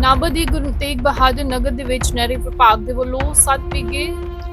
ਨਾਭਾ ਦੀ ਗੁਰੂ ਤੇਗ ਬਹਾਦਰ ਨਗਰ ਦੇ ਵਿੱਚ ਨਹਿਰੀ ਵਿਭਾਗ ਦੇ ਵੱਲੋਂ 7 ਵਿਗੇ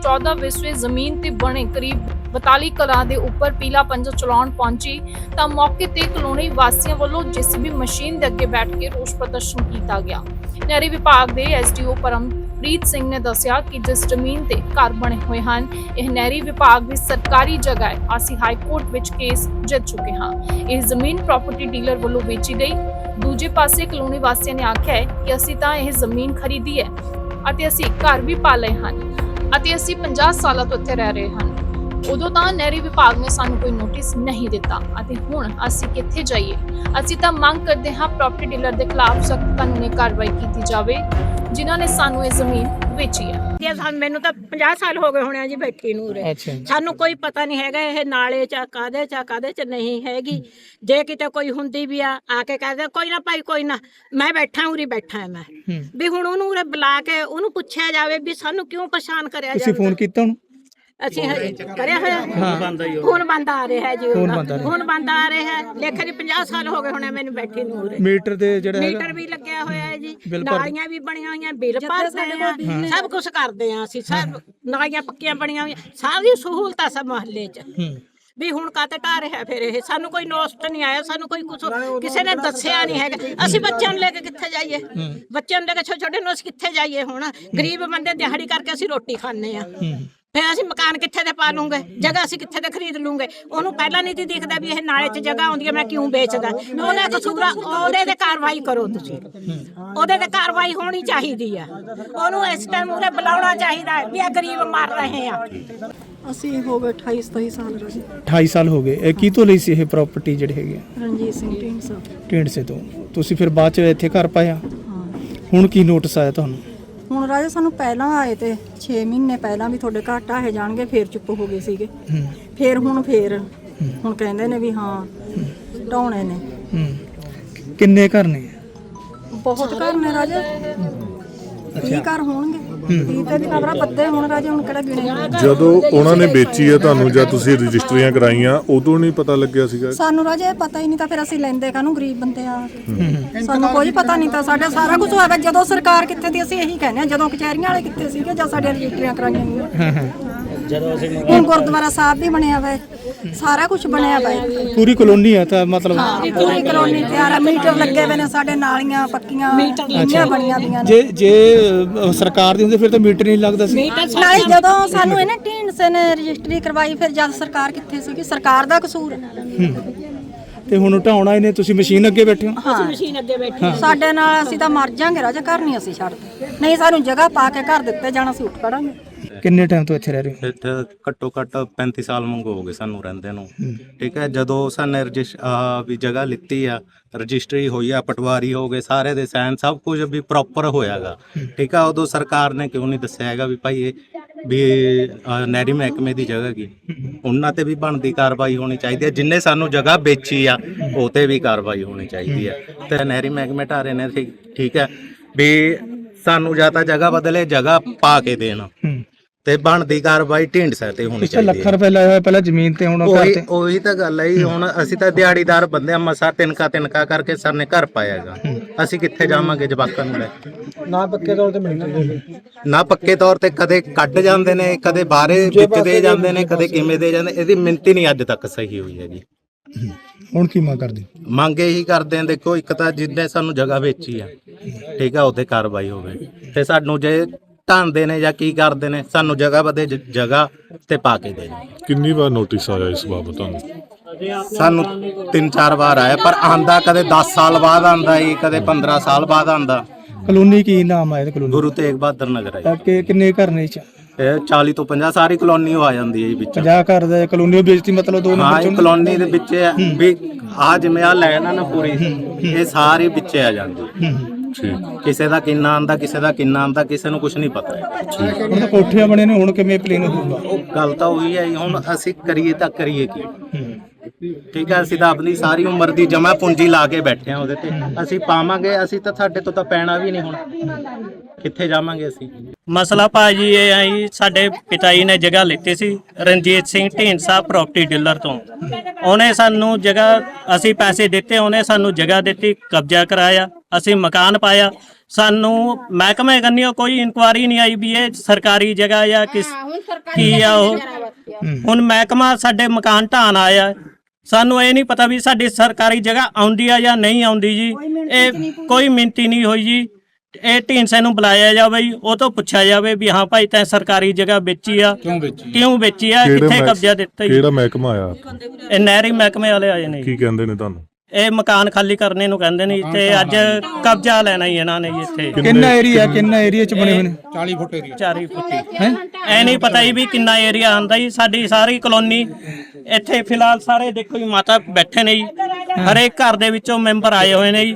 14 ਵਿਸਵੇ ਜ਼ਮੀਨ ਤੇ ਬਣੇ ਕਰੀਬ 42 ਕਲਾਂ ਦੇ ਉੱਪਰ ਪੀਲਾ ਪੰਜਾ ਚਲਾਉਣ ਪਹੁੰਚੀ ਤਾਂ ਮੌਕੇ ਤੇ ਕਲੋਨੀ ਵਾਸੀਆਂ ਵੱਲੋਂ ਜੀਸੀਬੀ ਮਸ਼ੀਨ ਦੇ ਅੱਗੇ ਬੈਠ ਕੇ ਰੋਸ ਪ੍ਰਦਰਸ਼ਨ ਕੀਤਾ ਗਿਆ। ਨਹਿਰੀ ਵਿਭਾਗ ਦੇ ਐਸਡੀਓ ਪਰਮਪ੍ਰੀਤ ਸਿੰਘ ਨੇ ਦੱਸਿਆ ਕਿ ਜਿਸ ਜ਼ਮੀਨ ਤੇ ਘਰ ਬਣੇ ਹੋਏ ਹਨ, ਇਹ ਨਹਿਰੀ ਵਿਭਾਗ ਦੀ ਸਰਕਾਰੀ ਜਗ੍ਹਾ ਹੈ। ਅਸੀਂ ਹਾਈ ਕੋਰਟ ਵਿੱਚ ਕੇਸ ਜਿੱਤ ਚੁੱਕੇ ਹਾਂ। ਇਹ ਜ਼ਮੀਨ ਪ੍ਰਾਪਰਟੀ ਡੀਲਰ ਵੱਲੋਂ ਵੇਚੀ ਗਈ। ਦੂਜੇ ਪਾਸੇ ਕਲੋਨੀ ਵਾਸੀਆਂ ਨੇ ਆਖਿਆ ਹੈ ਕਿ ਅਸੀਂ ਤਾਂ ਇਹ ਜ਼ਮੀਨ ਖਰੀਦੀ ਹੈ ਅਤੇ ਅਸੀਂ ਘਰ ਵੀ ਪਾ ਲਏ ਹਨ ਅਤੇ ਅਸੀਂ 50 ਸਾਲਾਂ ਤੋਂ ਇੱਥੇ ਰਹਿ ਰਹੇ ਹਨ। ਉਦੋਂ ਤਾਂ ਨਹਿਰੀ ਵਿਭਾਗ ਨੇ ਸਾਨੂੰ ਕੋਈ ਨੋਟਿਸ ਨਹੀਂ ਦਿੱਤਾ। ਅਤੇ ਹੁਣ ਅਸੀਂ ਕਿੱਥੇ ਜਾਈਏ? ਅਸੀਂ ਤਾਂ ਮੰਗ ਕਰਦੇ ਹਾਂ ਪ੍ਰਾਪਰਟੀ ਡੀਲਰ ਦੇ ਖਿਲਾਫ ਸਖਤ ਕਾਨੂੰਨੀ ਕਾਰਵਾਈ ਕੀਤੀ ਜਾਵੇ ਜਿਨ੍ਹਾਂ ਨੇ ਸਾਨੂੰ ਇਹ ਜ਼ਮੀਨ ਵੇਚੀ ਹੈ। ਕਿ ਸਾਨੂੰ ਮੈਨੂੰ ਤਾਂ 50 ਸਾਲ ਹੋ ਗਏ ਹੋਣੇ ਆ ਜੀ ਬੈਠੀ ਨੂੰ ਉਰੇ। ਜੀ। ਸਾਨੂੰ ਕੋਈ ਪਤਾ ਨਹੀਂ ਹੈਗਾ ਇਹ ਨਾਲੇ ਚ ਆ, ਕਾਹਦੇ ਚ ਆ, ਕਾਹਦੇ ਚ ਨਹੀਂ ਹੈਗੀ। ਜੇ ਕਿਤੇ ਕੋਈ ਹੁੰਦੀ ਵੀ ਆ ਆ ਕੇ ਕਹਦੇ ਕੋਈ ਨਾ ਭਾਈ ਕੋਈ ਨਾ ਮੈਂ ਬੈਠਾ ਉਰੀ ਬੈਠਾ ਹਾਂ। ਮੈਂ ਵੀ ਹੁਣ ਉਹਨੂੰ ਉਰੇ ਬੁਲਾ ਕੇ ਉਹਨੂੰ ਪੁੱਛਿਆ ਜਾਵੇ ਵੀ ਸਾਨੂੰ ਕਿਉਂ ਪਰੇਸ਼ਾਨ ਕਰਿਆ ਤੁਸੀਂ ਜਾਵੇ ਫੋਨ ਕੀਤਾ ਉਹਨੂੰ? ਅਸੀਂ ਹਜੇ ਕਰਿਆ ਹੋਇਆ। ਹਾਂ। ਹੁਣ ਬੰਦ ਆ ਰਿਹਾ ਹੈ ਜੀ ਉਹਦਾ। ਬੰਦ ਆ ਰਿਹਾ। ਹੁਣ ਬੰਦ ਆ ਰਿਹਾ ਹੈ। ਲੇਖਾ ਜੀ 50 ਸਾਲ ਹੋ ਗਏ ਹੋਣੇ ਮੈਨੂੰ ਬੈਠੀ ਨੂੰ ਉਰੇ। ਮੀਟਰ ਦੇ ਜਿਹੜਾ ਮੀਟਰ ਵੀ ਲੱਗਿਆ ਹੋਇਆ ਹੈ ਜੀ। ਨਾਲੀਆਂ ਵੀ ਬਣੀਆਂ ਹੋਈਆਂ ਬਿੱਲ ਭਰਦੇ ਆ ਸਭ ਕੁਝ ਕਰਦੇ ਆ ਅਸੀਂ। ਸਭ ਨਾਲੀਆਂ ਪੱਕੀਆਂ ਬਣੀਆਂ ਹੋਈਆਂ। ਸਾਰੀ ਸਹੂਲਤਾਂ ਸਭ ਮਹੱਲੇ 'ਚ। ਹੂੰ। ਵੀ ਹੁਣ ਕਾਤੇ ਢਾ ਰਿਹਾ ਫਿਰ ਇਹ। ਸਾਨੂੰ ਕੋਈ ਨੋਸਟ ਨਹੀਂ ਆਇਆ ਸਾਨੂੰ ਕੋਈ ਕੁਝ ਕਿਸੇ ਨੇ ਦੱਸਿਆ ਨਹੀਂ ਹੈਗਾ। ਅਸੀਂ ਬੱਚਿਆਂ ਨੂੰ ਲੈ ਕੇ ਕਿੱਥੇ ਜਾਈਏ? ਬੱਚਿਆਂ ਨੂੰ ਲੈ ਕੇ ਛੋਟੇ ਛੋਟੇ ਨੂੰ ਅਸੀਂ ਕਿੱਥੇ ਜਾਈਏ ਹੁਣ? ਗਰੀਬ ਬੰਦੇ ਦਿਹਾੜੀ ਕਰਕੇ ਅਸੀਂ ਰੋਟੀ ਖਾਂਦੇ ਆ ਹੂੰ। ਫਿਰ ਅਸੀਂ ਮਕਾਨ ਕਿੱਥੇ ਦੇ ਪਾ ਲੂੰਗੇ? ਜਗ੍ਹਾ ਅਸੀਂ ਕਿੱਥੇ ਦੇ ਖਰੀਦ ਲੂੰਗੇ? ਉਹਨੂੰ ਪਹਿਲਾਂ ਨਹੀਂ ਸੀ ਦਿਖਦਾ ਵੀ ਇਹ ਨਾਲੇ 'ਚ ਜਗ੍ਹਾ ਆਉਂਦੀ ਹੈ ਮੈਂ ਕਿਉਂ ਵੇਚਦਾ? ਉਹਦਾ ਕਸੂਰਾ ਉਹਦੇ ਤੇ ਕਾਰਵਾਈ ਕਰੋ ਤੁਸੀਂ। ਉਹਦੇ ਤੇ ਕਾਰਵਾਈ ਹੋਣੀ ਚਾਹੀਦੀ ਆ। ਉਹਨੂੰ ਇਸ ਟਾਈਮ ਉਹਦੇ ਬੁਲਾਉਣਾ ਚਾਹੀਦਾ ਹੈ ਵੀ ਇਹ ਗਰੀਬ ਮਰ ਰਹੇ ਆ। ਅਸੀਂ ਹੋ ਗਏ 28 27 ਸਾਲ ਰਾਜੀ 28 ਸਾਲ ਹੋ ਗਏ। ਇਹ ਕੀ ਤੋਂ ਲਈ ਸੀ ਇਹ ਪ੍ਰਾਪਰਟੀ ਜਿਹੜੀ ਹੈਗੀ? ਰਣਜੀਤ ਸਿੰਘ ਢੀਂਡਸਾ। ਢੀਂਡਸੇ ਤੋਂ। ਤੁਸੀਂ ਫਿਰ ਬਾਅਦ ਚ ਇੱਥੇ ਘਰ ਪਾਇਆ? ਹਾਂ। ਹੁਣ ਕੀ ਨੋਟਿਸ ਆਇਆ ਤੁਹਾਨੂੰ? ਹੁਣ ਰਾਜਾ ਸਾਨੂੰ ਪਹਿਲਾਂ ਆਏ ਤੇ 6 ਮਹੀਨੇ ਪਹਿਲਾਂ ਵੀ ਤੁਹਾਡੇ ਘਰ ਢਾਹੇ ਜਾਣਗੇ ਫੇਰ ਚੁੱਪ ਹੋ ਗਏ ਸੀਗੇ। ਫੇਰ ਹੁਣ ਫੇਰ ਹੁਣ ਕਹਿੰਦੇ ਨੇ ਵੀ ਹਾਂ ਢਾਉਣੇ ਨੇ। ਕਿੰਨੇ ਘਰ ਨੇ? ਬਹੁਤ ਘਰ ਨੇ ਰਾਜਾ। ਕੀ ਘਰ ਹੋਣਗੇ। ਕੀ ਤੇ ਵੀ ਖਬਰਾਂ ਪੱਤੇ ਹੁਣ ਰਾਜਾ ਹੁਣ ਕਿਹੜਾ ਗਿਣੇ ਜਦੋਂ ਉਹਨਾਂ ਨੇ ਵੇਚੀ ਹੈ ਤੁਹਾਨੂੰ ਜਾਂ ਤੁਸੀਂ ਰਜਿਸਟਰੀਆਂ ਕਰਾਈਆਂ ਉਦੋਂ ਨਹੀਂ ਪਤਾ ਲੱਗਿਆ ਸੀਗਾ? ਸਾਨੂੰ ਰਾਜਾ ਪਤਾ ਹੀ ਨਹੀਂ ਤਾਂ ਫਿਰ ਅਸੀਂ ਲੈਂਦੇ ਕਾਹਨੂੰ ਗਰੀਬ ਬੰਦੇ ਆ? ਸਾਨੂੰ ਕੋਈ ਪਤਾ ਨਹੀਂ ਤਾਂ ਸਾਡੇ ਸਾਰਾ ਕੁਝ ਹੋਇਆ। ਜਦੋਂ ਸਰਕਾਰ ਕਿੱਥੇ ਦੀ ਅਸੀਂ ਇਹੀ ਕਹਿੰਦੇ ਆ ਜਦੋਂ ਕਚਹਿਰੀਆਂ ਵਾਲੇ ਕਿੱਥੇ ਸੀਗੇ ਜਾਂ ਸਾਡੇ ਰਜਿਸਟਰੀਆਂ ਕਰਾਈਆਂ ਗਈਆਂ। ਹਾਂ ਹਾਂ ਹੁਣ ਗੁਰਦੁਆਰਾ ਸਾਹਿਬ ਵੀ ਬਣਿਆ ਵਾ ਹੈ। ਸਾਰਾ ਕੁਝ ਬਣਿਆ ਵਾ ਹੈ। ਪੂਰੀ ਕਲੋਨੀ ਆ ਤਾਂ ਮਤਲਬ ਪੂਰੀ ਕਲੋਨੀ ਤਿਆਰ ਆ ਮੀਟਰ ਲੱਗੇ ਹੋਏ ਨੇ ਸਾਡੇ ਨਾਲੀਆਂ ਪੱਕੀਆਂ ਮੀਟਰ ਬਣੀਆਂ ਦੀਆਂ ਨੇ। ਜੇ ਜੇ ਸਰਕਾਰ ਦੀ ਹੁੰਦੀ ਫਿਰ ਤਾਂ ਮੀਟਰ ਨਹੀਂ ਲੱਗਦਾ ਸੀ। ਨਾਲੇ ਜਦੋਂ ਸਾਨੂੰ ਇਹਨੇ ਢੀਂਡਸੇ ਨੇ ਰਜਿਸਟਰੀ ਕਰਵਾਈ ਫਿਰ ਜਦ ਸਰਕਾਰ ਕਿੱਥੇ ਸੀਗੀ? ਸਰਕਾਰ ਦਾ ਕਸੂਰ ਹੈ। ਤੇ ਹੁਣ ਢਾਉਣਾ ਇਹਨੇ ਤੁਸੀਂ ਮਸ਼ੀਨ ਅੱਗੇ ਬੈਠੇ ਹੋ? ਹਾਂ। ਮਸ਼ੀਨ ਅੱਗੇ ਬੈਠੀ ਸਾਡੇ ਨਾਲ ਅਸੀਂ ਤਾਂ ਮਰ ਜਾਾਂਗੇ ਰਾਜਾ ਘਰ ਨਹੀਂ ਅਸੀਂ ਛੱਡਦੇ। ਨਹੀਂ ਸਾਨੂੰ ਜਗ੍ਹਾ ਪਾ ਕੇ ਘਰ ਦਿੱਤੇ ਜਾਣਾ ਅਸੀਂ ਉੱਠ ਖੜਾਂਗੇ। ਕਿੰਨੇ ਟਾਈਮ ਤੋਂ ਇੱਥੇ ਰਹਿ ਰਹੇ ਹੋ? ਇੱਥੇ ਘੱਟੋ ਘੱਟ 35 ਸਾਲ ਮੰਗੋ ਹੋ ਗਏ ਸਾਨੂੰ ਰਹਿੰਦੇ ਨੂੰ। ਠੀਕ ਹੈ ਜਦੋਂ ਸਾਨੇ ਰਜਿਸ ਵੀ ਜਗ੍ਹਾ ਲਿੱਤੀ ਆ ਰਜਿਸਟਰੀ ਹੋਈ ਆ ਪਟਵਾਰੀ ਹੋ ਗਏ ਸਾਰੇ ਦੇ ਸਾਈਨ ਸਭ ਕੁਝ ਵੀ ਪ੍ਰੋਪਰ ਹੋਇਆਗਾ। ਠੀਕ ਆ ਉਦੋਂ ਸਰਕਾਰ ਨੇ ਕਿਉਂ ਨਹੀਂ ਦੱਸਿਆ ਹੈਗਾ ਵੀ ਭਾਈ ਇਹ ਵੀ ਆਹ ਨਹਿਰੀ ਮਹਿਕਮੇ ਦੀ ਜਗ੍ਹਾ ਕੀ? ਉਹਨਾਂ ਤੇ ਵੀ ਬਣਦੀ ਕਾਰਵਾਈ ਹੋਣੀ ਚਾਹੀਦੀ ਹੈ ਜਿੰਨੇ ਸਾਨੂੰ ਜਗ੍ਹਾ ਵੇਚੀ ਆ ਉਹ ਤੇ ਵੀ ਕਾਰਵਾਈ ਹੋਣੀ ਚਾਹੀਦੀ ਹੈ। ਤੇ ਨਹਿਰੀ ਮਹਿਕਮੇ ਢਾਰੇ ਨੇ ਠੀਕ ਠੀਕ ਹੈ ਵੀ ਸਾਨੂੰ ਜਾਂ ਤਾਂ ਜਗ੍ਹਾ ਬਦਲੇ ਜਗ੍ਹਾ ਪਾ ਕੇ ਦੇਣ। ਹੂੰ। ਤੇ ਬਣਦੀ ਕਾਰਵਾਈ ਢਿੰਡਸਾ ਤੇ ਹੋਣੀ ਪਿੱਛੇ ਚਾਹੀਦੀ ਲੱਖ ਹੈ। ਰੁਪਏ ਲਾਇਆ ਹੋਇਆ ਪਹਿਲਾਂ ਜ਼ਮੀਨ ਤੇ ਹੁਣ ਘਰ ਉਹੀ ਤੇ? ਉਹੀ ਤਾਂ ਗੱਲ ਹੈ ਜੀ, ਹੁਣ ਅਸੀਂ ਤਾਂ ਦਿਹਾੜੀਦਾਰ ਬੰਦੇ ਆ ਮਸਾ ਤਿੰਨਕਾ ਤਿੰਨਕਾ ਕਰਕੇ ਸਰ ਨੇ ਘਰ ਪਾਇਆਗਾ ਅਸੀਂ ਕਿੱਥੇ ਜਾਵਾਂਗੇ ਜਵਾਕਾਂ ਨੂੰ ਲੈ ਕੇ? ਨਾ ਪੱਕੇ ਤੌਰ ਤੇ ਮਿਲਦੇ ਨਾ ਪੱਕੇ ਤੌਰ ਤੇ ਕਦੇ ਕੱਢ ਜਾਂਦੇ ਨੇ ਕਦੇ ਬਾਹਰੇ ਵਿੱਚ ਦੇ ਜਾਂਦੇ ਨੇ ਕਦੇ ਕਿਵੇਂ ਦੇ ਜਾਂਦੇ ਇਹਦੀ ਮਿੰਤੀ ਨਹੀਂ ਅੱਜ ਤੱਕ ਸਹੀ ਹੋਈ ਹੈ ਜੀ ਹੁਣ ਕੀ ਮੰਗ ਕਰਦੇ? ਹੋ? ਮੰਗ ਇਹੀ ਕਰਦੇ ਆ ਦੇਖੋ ਇੱਕ ਤਾਂ ਜਿੰਨੇ ਸਾਨੂੰ ਜਗ੍ਹਾ ਵੇਚੀ ਆ ਠੀਕ ਆ ਉਹਤੇ ਕਾਰਵਾਈ ਹੋਵੇ। ਤੇ ਸਾਨੂੰ ਜੇ ਢਾਂਦੇ ਨੇ ਜਾਂ ਕੀ ਕਰਦੇ ਨੇ ਸਾਨੂੰ ਜਗ੍ਹਾ ਬਦੇ ਜਗ੍ਹਾ ਤੇ ਪਾ ਕੇ ਦੇ। ਕਿੰਨੀ ਵਾਰ ਨੋਟਿਸ ਆਇਆ ਇਸ ਬਾਬਤ ਤੁਹਾਨੂੰ? ਸਾਨੂੰ ਤਿੰਨ ਚਾਰ ਵਾਰ ਆਇਆ ਪਰ ਆਂਦਾ ਕਦੇ 10 ਸਾਲ ਬਾਅਦ ਆਂਦਾ ਈ ਕਦੇ 15 ਸਾਲ ਬਾਅਦ ਆਂਦਾ। ਕਲੋਨੀ ਕੀ ਨਾਮ ਇਹਦੇ ਕਲੋਨੀ? ਗੁਰੂ ਤੇਗ ਬਹਾਦਰ ਨਗਰ ਹੈ ਕਿ ਕਿੰਨੇ ਘਰ ਨੇ ਇਹ ਚ? ਇਹ 40 ਤੋਂ 50 ਸਾਰੀ ਕਲੋਨੀ ਉਹ ਆ ਜਾਂਦੀ ਹੈ ਜੀ ਵਿੱਚ। 50 ਘਰ ਦਾ ਕਲੋਨੀ ਉਹ ਵੇਚਤੀ ਮਤਲਬ ਦੋ ਹਾਂ ਨੰਬਰ ਇਹ ਚੋਂ ਕਲੋਨੀ ਦੇ ਵਿੱਚ ਹੈ। ਵੀ ਆ ਜਿਵੇਂ ਆ ਲੈਣਾ ਨਾ ਪੂਰੀ ਇਹ ਸਾਰੀ ਵਿੱਚ ਆ ਜਾਂਦੀ। ਕਿਸੇ ਦਾ ਕਿੰਨਾ ਆਂਦਾ ਕਿਸੇ ਦਾ ਕਿੰਨਾ ਆਂਦਾ ਕਿਸੇ ਨੂੰ ਕੁਝ ਨਹੀਂ ਪਤਾ। ਹੁਣ ਤਾਂ ਕੋਠੀਆਂ ਬਣੇ ਨੇ ਹੁਣ ਕਿਵੇਂ ਪਲੇਨ ਹੋਊਗਾ ਉਹ ਗੱਲ ਤਾਂ ਉਹੀ ਹੈ ਜੀ, ਹੁਣ ਅਸੀਂ ਕਰੀਏ ਤਾਂ ਕਰੀਏ ਕੀ? ਠੀਕ ਹੈ ਅਸੀਂ ਤਾਂ ਆਪਣੀ ਸਾਰੀ ਉਮਰ ਦੀ ਜਮਾ ਪੂੰਜੀ ਲਾ ਕੇ ਬੈਠੇ ਆ ਉਹਦੇ ਤੇ। ਅਸੀਂ ਪਾਵਾਂਗੇ ਅਸੀਂ ਤਾਂ ਸਾਡੇ ਤੋਂ ਤਾਂ ਪੈਣਾ ਵੀ ਨਹੀਂ ਹੁਣ। ਕਿੱਥੇ ਜਾਵਾਂਗੇ ਅਸੀਂ? ਮਸਲਾ ਭਾਜੀ ਇਹ ਜੀ, ਸਾਡੇ ਪਿਤਾ ਜੀ ਨੇ ਜਗ੍ਹਾ ਲਿੱਤੀ ਸੀ ਰਣਜੀਤ ਸਿੰਘ ਢੀਂਡਸਾ ਪ੍ਰਾਪਰਟੀ ਡੀਲਰ ਤੋਂ। ਉਹਨੇ ਸਾਨੂੰ ਜਗ੍ਹਾ ਅਸੀਂ ਪੈਸੇ ਦਿੱਤੇ ਉਹਨੇ ਸਾਨੂੰ ਜਗ੍ਹਾ ਦਿੱਤੀ ਕਬਜ਼ਾ ਕਰਾਇਆ ਅਸੀਂ ਮਕਾਨ ਪਾਇਆ। ਸਾਨੂੰ ਮਹਿਕਮੇ ਕੰਨਿਓ ਕੋਈ ਇਨਕੁਆਰੀ ਨਹੀਂ ਆਈ ਵੀ ਇਹ ਸਰਕਾਰੀ ਜਗ੍ਹਾ ਜਾਂ ਕਿਸ ਕੀ ਆ ਉਹ? ਹੁਣ ਮਹਿਕਮਾ ਸਾਡੇ ਮਕਾਨ ਢਾਣ ਆਇਆ। ਸਾਨੂੰ ਇਹ ਨਹੀਂ ਪਤਾ ਵੀ ਸਾਡੀ ਸਰਕਾਰੀ ਜਗ੍ਹਾ ਆਉਂਦੀ ਆ ਜਾਂ ਨਹੀਂ ਆਉਂਦੀ ਜੀ। ਇਹ ਕੋਈ ਮਿੰਤੀ ਨਹੀਂ ਹੋਈ ਜੀ। ਇਹ ਢੀਂਡਸੇ ਨੂੰ ਬੁਲਾਇਆ ਜਾਵੇ ਜੀ ਉਹ ਤੋਂ ਪੁੱਛਿਆ ਜਾਵੇ ਵੀ ਹਾਂ ਭਾਈ ਤੈਂ ਸਰਕਾਰੀ ਜਗ੍ਹਾ ਵੇਚੀ ਆ। ਕਿਉਂ ਵੇਚੀ? ਕਿਉਂ ਵੇਚੀ ਆ? ਕਿਹੜੇ ਕਿੱਥੇ ਮਹਿਕ- ਕਬਜ਼ਾ ਦਿੱਤਾ ਜੀ? ਕਿਹੜਾ ਮਹਿਕਮਾ ਆਇਆ? ਇਹ ਨਹਿਰੀ ਮਹਿਕਮੇ ਵਾਲੇ ਆਏ ਨੇ ਜੀ। ਕੀ ਕਹਿੰਦੇ ਨੇ ਤੁਹਾਨੂੰ? ਇਹ ਮਕਾਨ ਖਾਲੀ ਕਰਨੇ ਨੂੰ ਕਹਿੰਦੇ ਨੇ ਤੇ ਅੱਜ ਕਬਜ਼ਾ ਲੈਣਾ ਹੀ ਇਹਨਾਂ ਨੇ ਜੀ ਇੱਥੇ। ਕਿੰਨਾ ਏਰੀਆ ਕਿੰਨਾ ਏਰੀਆ ਚ ਬਣੇ ਹੋਏ ਨੇ? 40 ਫੁੱਟੀ ਐ ਨਹੀਂ ਪਤਾ ਜੀ ਵੀ ਕਿੰਨਾ ਏਰੀਆ ਆਂਦਾ ਜੀ। ਸਾਡੀ ਸਾਰੀ ਕਲੋਨੀ ਇੱਥੇ ਫਿਲਹਾਲ ਸਾਰੇ ਦੇਖੋ ਜੀ ਮਾਤਾ ਬੈਠੇ ਨੇ ਜੀ। ਹਰੇਕ ਘਰ ਦੇ ਵਿੱਚੋਂ ਮੈਂਬਰ ਆਏ ਹੋਏ ਨੇ ਜੀ।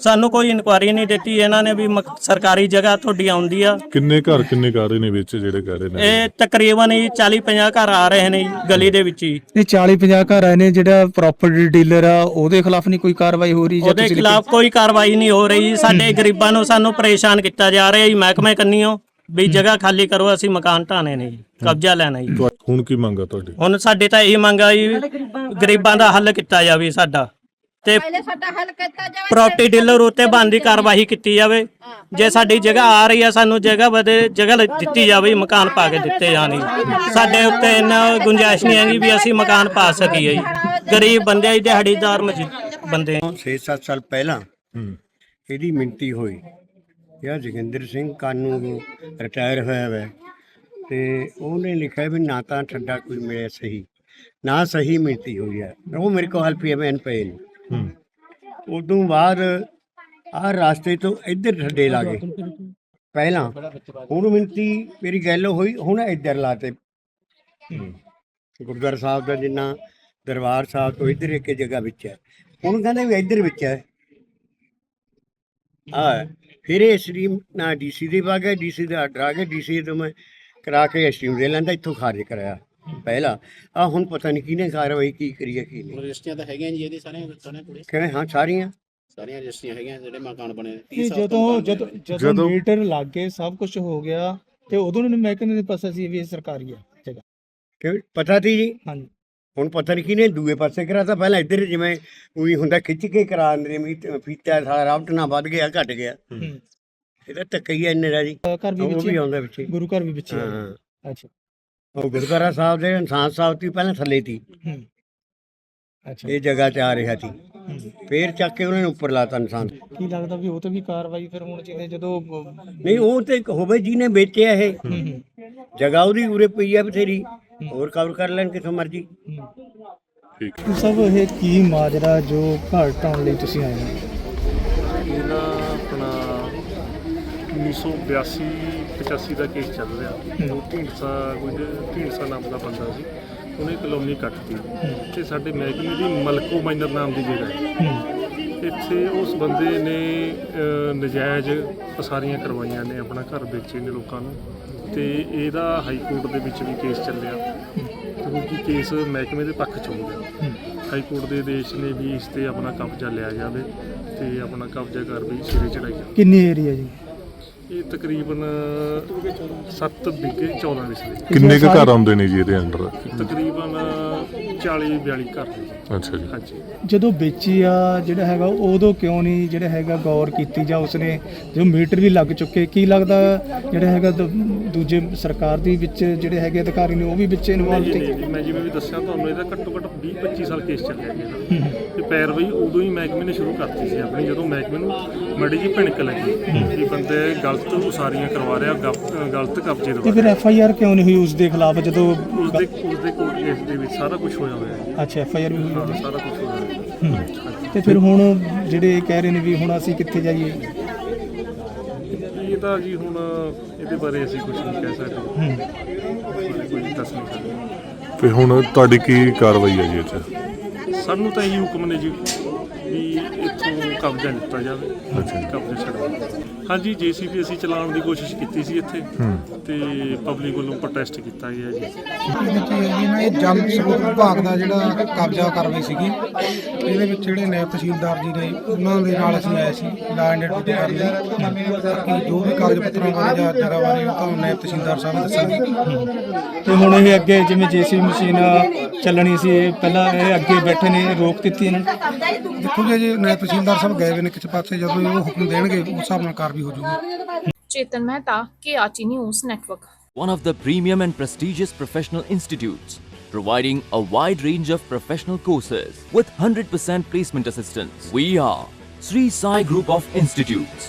ਸਾਨੂੰ ਕੋਈ ਇਨਕੁਆਰੀ ਨਹੀਂ ਦਿੱਤੀ। ਇਹਨਾਂ ਨੇ ਵੀ ਮਕ- ਸਰਕਾਰੀ ਜਗ੍ਹਾ ਤੁਹਾਡੀ ਆਉਂਦੀ ਆ। ਕਿੰਨੇ ਘਰ ਕਿੰਨੇ ਘਰ ਨੇ ਵਿੱਚ ਜਿਹੜੇ ਕਹਿ ਰਹੇ ਨੇ? ਇਹ ਤਕਰੀਬਨ ਜੀ 40 50 ਘਰ ਆ ਰਹੇ ਨੇ ਜੀ ਗਲੀ ਦੇ ਵਿੱਚ ਹੀ। ਇਹ 40 50 ਘਰ ਆਏ ਨੇ ਜਿਹੜਾ ਪ੍ਰਾਪਰਟੀ ਡੀਲਰ ਆ ਉਹਦੇ ਖਿਲਾਫ ਨਹੀਂ ਕੋਈ ਕਾਰਵਾਈ ਹੋ ਰਹੀ ਜਾਂ ਉਹਦੇ ਤੁਸੀਂ ਖਿਲਾਫ ਕੋਈ ਕਾਰਵਾਈ ਨਹੀਂ ਹੋ ਰਹੀ ਸਾਡੇ ਗਰੀਬਾਂ ਨੂੰ ਸਾਨੂੰ ਪਰੇਸ਼ਾਨ ਕੀਤਾ ਜਾ ਰਿਹਾ ਜੀ। ਮਹਿਕਮੇ ਕੰਨੀਓ ਵੀ ਜਗ੍ਹਾ ਖਾਲੀ ਕਰੋ ਅਸੀਂ ਮਕਾਨ ਢਾਣੇ ਨੇ ਜੀ। ਕਬਜ਼ਾ ਲੈਣਾ ਜੀ। ਤੁਹਾ- ਹੁਣ ਕੀ ਮੰਗਾ ਤੁਹਾਡੀ? ਹੁਣ ਸਾਡੇ ਤਾਂ ਇਹੀ ਮੰਗ ਆ ਜੀ ਗਰੀਬਾਂ ਦਾ ਹੱਲ ਕੀਤਾ ਜਾਵੇ ਸਾਡਾ। ਤੇ ਸਾਡਾ ਹੱਲ ਕੀਤਾ ਜਾਵੇ ਪ੍ਰਾਪਰਟੀ ਡੀਲਰ ਉੱਤੇ ਬੰਦੀ ਕਾਰਵਾਈ ਕੀਤੀ ਜਾਵੇ। ਜੇ ਸਾਡੀ ਜਗ੍ਹਾ ਆ ਰਹੀ ਆ ਸਾਨੂੰ ਜਗ੍ਹਾ ਬਦੇ ਜਗ੍ਹਾ ਦਿੱਤੀ ਜਾਵੇ ਮਕਾਨ ਪਾ ਕੇ ਦਿੱਤੇ ਜਾਣ ਸਾਡੇ ਉੱਤੇ ਇੰਨਾ ਗੁੰਜਾਇਸ਼ ਨਹੀਂ ਹੈਗੀ ਵੀ ਅਸੀਂ ਮਕਾਨ ਪਾ ਸਕੀਏ ਜੀ। ਗਰੀਬ ਬੰਦੇ ਆ ਦਿਹਾੜੀਦਾਰ ਬੰਦੇ ਆ। 6-7 ਸਾਲ ਪਹਿਲਾਂ ਇਹਦੀ ਮਿੰਤੀ ਹੋਈ। ਯਾ ਜੋਗਿੰਦਰ ਸਿੰਘ ਕਾਨੂੰ ਰਿਟਾਇਰ ਹੋਇਆ ਹੈ ਤੇ ਉਹਨੇ ਲਿਖਿਆ ਵੀ ਨਾ ਤਾਂ ਠੱਡਾ ਕੋਈ ਮਿਲਿਆ ਸਹੀ। ਨਾ ਸਹੀ ਮਿੰਤੀ ਹੋਈ ਹੈ ਉਹ ਮੇਰੇ ਕੋਲ ਪੀਐਮਐਨ ਪਏ ਨੇ। ਹੂੰ ਉਦੋਂ ਬਾਅਦ ਆਹ ਰਾਸਤੇ ਤੋਂ ਇੱਧਰ ਠੱਡੇ ਲਾਗੇ ਪਹਿਲਾਂ ਹੁਣ ਮਿੰਤੀ ਮੇਰੀ ਗੱਲ ਹੋਈ, ਹੁਣ ਇੱਧਰ ਲਾਤੇ ਗੁਰਦੁਆਰਾ ਸਾਹਿਬ ਦਾ ਜਿੰਨਾ ਦਰਬਾਰ ਸਾਹਿਬ ਤੋਂ ਇੱਧਰ ਇੱਕ ਜਗ੍ਹਾ ਵਿੱਚ ਹੈ। ਹੁਣ ਕਹਿੰਦੇ ਵੀ ਇੱਧਰ ਵਿੱਚ ਹੈ। ਆ, ਫਿਰ ਇਹ ਸਟ੍ਰੀਮ ਨਾ ਡੀਸੀ ਦੇ ਪਾ ਗਿਆ ਡੀਸੀ ਦਾ ਆਰਡਰ ਆ ਗਿਆ ਡੀਸੀ ਤੋਂ ਮੈਂ ਕਰਾ ਕੇ ਸਟ੍ਰੀਮ ਦੇ ਲੈਂਦਾ, ਇੱਥੋਂ ਖਾਰਜ ਕਰਾਇਆ। ਪਹਿਲਾ ਆ ਹੁਣ ਪਤਾ ਨਹੀਂ ਕਿਹਨੇ ਕਾਰਵਾਈ ਕੀ ਕਰੀ ਹੈ ਕੀ ਨਹੀਂ। ਰਜਿਸਟਰੀਆਂ ਤਾਂ ਹੈਗੀਆਂ ਜੀ ਇਹਦੀ ਸਾਰੀਆਂ ਸਾਰੀਆਂ ਕੋਲੇ ਕਿਵੇਂ? ਹਾਂ ਸਾਰੀਆਂ? ਸਾਰੀਆਂ ਰਜਿਸਟਰੀਆਂ ਹੈਗੀਆਂ ਜਿਹੜੇ ਮਕਾਨ ਬਣੇ ਨੇ। ਇਹ 30 ਸਾਲ ਤੋਂ ਜਦੋਂ ਜਦੋਂ ਨੇ। ਜਦੋਂ ਮੀਟਰ ਲੱਗ ਗਏ ਸਭ ਕੁਝ ਹੋ ਗਿਆ ਤੇ ਉਦੋਂ ਨੂੰ ਮਹਿਕਮੇ ਦੇ ਪਾਸੇ ਸੀ ਵੀ ਇਹ ਸਰਕਾਰੀ ਹੈ ਜਗ੍ਹਾ ਕਿ ਪਤਾ ਤੀ ਜੀ? ਹਾਂਜੀ। ਹੁਣ ਪਤਾ ਨਹੀਂ ਕਿਹਨੇ ਦੂਏ ਪਾਸੇ ਕਰਾਤਾ ਪਹਿਲਾਂ ਇੱਧਰ ਜਿਵੇਂ ਉਹੀ ਹੁੰਦਾ ਖਿੱਚ ਕੇ ਕਰਾ ਦਿੰਦੇ ਮੀ ਫੀਤਾ ਸਾਰਾ ਰਾਵਟ ਨਾ ਵੱਧ ਗਿਆ ਘਟ ਗਿਆ। ਇਹਦਾ ਧੱਕਾ ਹੀ ਇੰਨੇ ਦਾ ਜੀ। ਅ, ਘਰ ਵੀ ਉਹ ਵਿੱਚ ਵੀ ਹੀ- ਆਉਂਦਾ ਵਿੱਚ ਹੀ। ਗੁਰੂ ਘਰ ਵੀ ਵਿੱਚ। ਹਾਂ। ਅੱਛਾ। ਉਹ ਗੁਰਦੁਆਰਾ ਸਾਹਿਬ ਦੇ ਇਨਸਾਨ ਸਾਹਿਬ ਦੀ ਪਹਿਲਾਂ ਥੱਲੇ ਤੀ ਹੂੰ। ਅੱਛਾ। ਇਹ ਜਗ੍ਹਾ ਤੇ ਆ ਰਿਹਾ ਸੀ। ਫੇਰ ਚੱਕ ਕੇ ਉਹਨਾਂ ਨੇ ਉੱਪਰ ਲਾਤਾ ਇਨਸਾਨ। ਕੀ ਲੱਗਦਾ ਵੀ ਉਹ ਤੇ ਵੀ ਕਾਰਵਾਈ ਫਿਰ ਹੋਣੀ ਚਾਹੀਦੀ ਹੈ ਜਦੋਂ ਨਹੀਂ ਉਹ ਤੇ ਹੋਵੇ ਜਿਹਨੇ ਵੇਚਿਆ ਇਹ। ਜਗ੍ਹਾ ਉਹਦੀ ਉਰੇ ਪਈ ਆ ਬਥੇਰੀ। ਹੋਰ ਕਵਰ ਕਰ ਲੈਣ ਕਿਥੋਂ ਮਰਜ਼ੀ। ਠੀਕ ਸਭ ਇਹ ਕੀ ਮਾਜਰਾ ਜੋ ਘਰ ਢਾਉਣ ਲਈ ਤੁਸੀਂ ਆਏ ਹੋ? ਇਹ ਨਾ ਆਪਣਾ 1982 85 ਦਾ ਕੇਸ ਚੱਲ ਰਿਹਾ। ਉਹ ਢੀਂਡਸਾ ਕੋਈ ਢੀਂਡਸਾ ਨਾਮ ਦਾ ਬੰਦਾ ਸੀ। ਉਹਨੇ ਕਲੋਨੀ ਕੱਟਤੀ ਤੇ ਸਾਡੇ ਮਹਿਕਮੇ ਦੀ ਮਲਕੋ ਮਾਈਨਰ ਨਾਮ ਦੀ ਜਗ੍ਹਾ ਹੈ। ਇੱਥੇ ਉਸ ਬੰਦੇ ਨੇ ਨਜਾਇਜ਼ ਪਸਾਰੀਆਂ ਕਰਵਾਈਆਂ ਨੇ ਆਪਣਾ ਘਰ ਵੇਚੇ ਨੇ ਲੋਕਾਂ ਨੂੰ। ਤੇ ਇਹਦਾ ਹਾਈ ਕੋਰਟ ਦੇ ਵਿੱਚ ਵੀ ਕੇਸ ਚੱਲਿਆ। ਤੇ ਹੁਣ ਕੀ ਕੇਸ ਮਹਿਕਮੇ ਦੇ ਪੱਖ ਚ ਹੋ ਗਿਆ। ਹਾਈ ਕੋਰਟ ਦੇ ਆਦੇਸ਼ ਨੇ ਵੀ ਇਸ ਤੇ ਆਪਣਾ ਕਬਜ਼ਾ ਲਿਆ ਜਾਵੇ ਤੇ ਆਪਣਾ ਕਬਜ਼ਾ ਕਰ ਵੀ ਸਿਰੇ ਚੜਾਈ ਕਿੰਨੀ ਏਰੀਆ ਜੀ? ਇਹ ਤਕਰੀਬਨ 7 ਵਿਗੇ 14 ਵਿਸਲੇ ਕਿੰਨੇ ਕੁ ਘਰ ਆਉਂਦੇ ਨੇ ਜੀ ਇਹਦੇ ਅੰਡਰ? ਤਕਰੀਬਨ 40 42 ਘਰ ਨੇ। ਅੱਛਾ ਜੀ। ਹਾਂਜੀ। ਜਦੋਂ ਵੇਚੀ ਆ ਜਿਹੜਾ ਹੈਗਾ ਉਦੋਂ ਕਿਉਂ ਨਹੀਂ ਜਿਹੜਾ ਹੈਗਾ ਗੌਰ ਕੀਤੀ ਜਾਂ ਉਸਨੇ ਜੋ ਮੀਟਰ ਵੀ ਲੱਗ ਚੁੱਕੇ ਕੀ ਲੱਗਦਾ ਜਿਹੜਾ ਹੈਗਾ ਦ- ਦੂਜੇ ਸਰਕਾਰ ਦੇ ਵਿੱਚ ਜਿਹੜੇ ਹੈਗੇ ਅਧਿਕਾਰੀ ਨੇ ਉਹ ਵੀ ਵਿੱਚ ਇਨਵੋਲਵ ਨਹੀਂ ਤੇ ਨਹੀਂ ਮੈਂ ਜਿਵੇਂ ਵੀ ਦੱਸਿਆ ਤੁਹਾਨੂੰ ਇਹਦਾ ਘੱਟੋ ਘੱਟ 20 25 ਸਾਲ ਕੇਸ ਚੱਲਿਆ ਜੀ ਇਹਦਾ। ਪੈਰਵਾਈ ਉਦੋਂ ਹੀ ਮਹਿਕਮੇ ਨੇ ਸ਼ੁਰੂ ਕਰਤੀ ਸੀ ਆਪਣੀ ਜਦੋਂ ਮਹਿਕਮੇ ਨੂੰ ਮੜੀ ਜੀ ਭਿਣਕ ਲੱਗੀ ਵੀ ਬੰਦੇ ਗਲਤ ਉਸਾਰੀਆਂ ਕਰਵਾ ਰਿਹਾ ਗਲਤ- ਗਲਤ ਕਬਜ਼ੇ ਤੇ ਦਵਾ ਫਿਰ ਐਫ ਆਈ ਆਰ ਕਿਉਂ ਨਹੀਂ ਹੋਈ ਉਸ ਦੇ ਖਿਲਾਫ ਜਦੋਂ ਉਸ ਦੇ ਉਸ ਦੇ ਕੋਰਟ ਕੇਸ ਦੇ ਵਿੱਚ ਸਾਰਾ ਕੁਝ ਹੋਇਆ ਹੋਇਆ ਹੈ ਅੱਛਾ ਐਫ ਆਈ ਆਰ ਵੀ ਹੋਈ ਹਾਂ। ਸਾਰਾ ਕੁਝ ਹੋਇਆ ਹੋਇਆ। ਹੈ। ਤੇ ਫਿਰ ਹੁਣ ਜਿਹੜੇ ਕਹਿ ਰਹੇ ਨੇ ਵੀ ਹੁਣ ਅਸੀਂ ਕਿੱਥੇ ਜਾਈਏ? ਇਹ ਤਾਂ ਜੀ ਹੁਣ ਇਹਦੇ ਬਾਰੇ ਅਸੀਂ ਕੁਝ ਨਹੀਂ ਕਹਿ ਸਕਦੇ। ਕੁਝ ਦੱਸ ਨਹੀਂ ਸਕਦੇ। ਫਿਰ ਹੁਣ ਤੁਹਾਡੀ ਕੀ ਕਾਰਵਾਈ ਹੈ ਜੀ 'ਚ ਸਾਨੂੰ ਤਾਂ ਇਹੀ ਹੁਕਮ ਨੇ ਜੀ। ਕਬਜ਼ਾ ਲਿੱਤਾ ਜਾਵੇ ਅੱਛਾ ਜੀ। ਕਬਜ਼ਾ ਛਡਾਓ ਹਾਂਜੀ ਜੀਸੀਬੀ ਅਸੀਂ ਚਲਾਉਣ ਦੀ ਕੋਸ਼ਿਸ਼ ਕੀਤੀ ਸੀ ਇੱਥੇ ਤੇ ਪਬਲਿਕ ਵੱਲੋਂ ਪ੍ਰੋਟੈਸਟ ਕੀਤਾ ਗਿਆ ਜੀ। ਇਹਦੇ ਚ ਇਹ ਨਾ ਇਹ ਜਲ ਸਰੋਤ ਵਿਭਾਗ ਦਾ ਜਿਹੜਾ ਕਬਜ਼ਾ ਕਾਰਵਾਈ ਸੀਗੀ ਇਹਦੇ ਵਿੱਚ ਜਿਹੜੇ ਨਾਇਬ ਤਹਿਸੀਲਦਾਰ ਜੀ ਨੇ ਉਹਨਾਂ ਦੇ ਨਾਲ ਅਸੀਂ ਆਏ ਸੀ ਲਾ ਐਂਡ ਡਿਊਟੀ ਕਰਨ ਲਈ। ਬਾਕੀ ਜੋ ਵੀ ਕਾਗਜ਼ ਪੱਤਰਾਂ ਬਾਰੇ ਜਾਂ ਜਗ੍ਹਾ ਬਾਰੇ ਉਹ ਤੁਹਾਨੂੰ ਨਾਇਬ ਤਹਿਸੀਲਦਾਰ ਸਾਹਿਬ ਦੱਸਣਗੇ ਤੇ ਹੁਣ ਇਹ ਅੱਗੇ ਜਿਵੇਂ ਜੀਸੀ ਮਸ਼ੀਨ ਚੱਲਣੀ ਸੀ ਇਹ ਪਹਿਲਾਂ ਇਹ ਅੱਗੇ ਬੈਠੇ ਨੇ ਰੋਕ ਦਿੱਤੀ ਇਹਨਾਂ। ਨੇ ਦੇਖੋ ਜੀ ਜੇ ਨਾਇਬ ਤਹਿਸੀਲਦਾਰ ਸਾਹਿਬ ਸਾਹਿਬ ਗਏ ਹੋਏ ਨੇ ਕਿਸੇ ਪਾਸੇ ਜਦੋਂ ਉਹ ਹੁਕਮ ਦੇਣਗੇ ਉਸ ਹਿਸਾਬ ਨਾਲ ਕਾਰਵਾਈ ਹੋ ਜਾਊਗੀ Chetan Mehta KRT news network one of the premium and prestigious professional institutes, providing a wide range of professional courses with 100% placement assistance. We are Sri Sai Group of Institutes.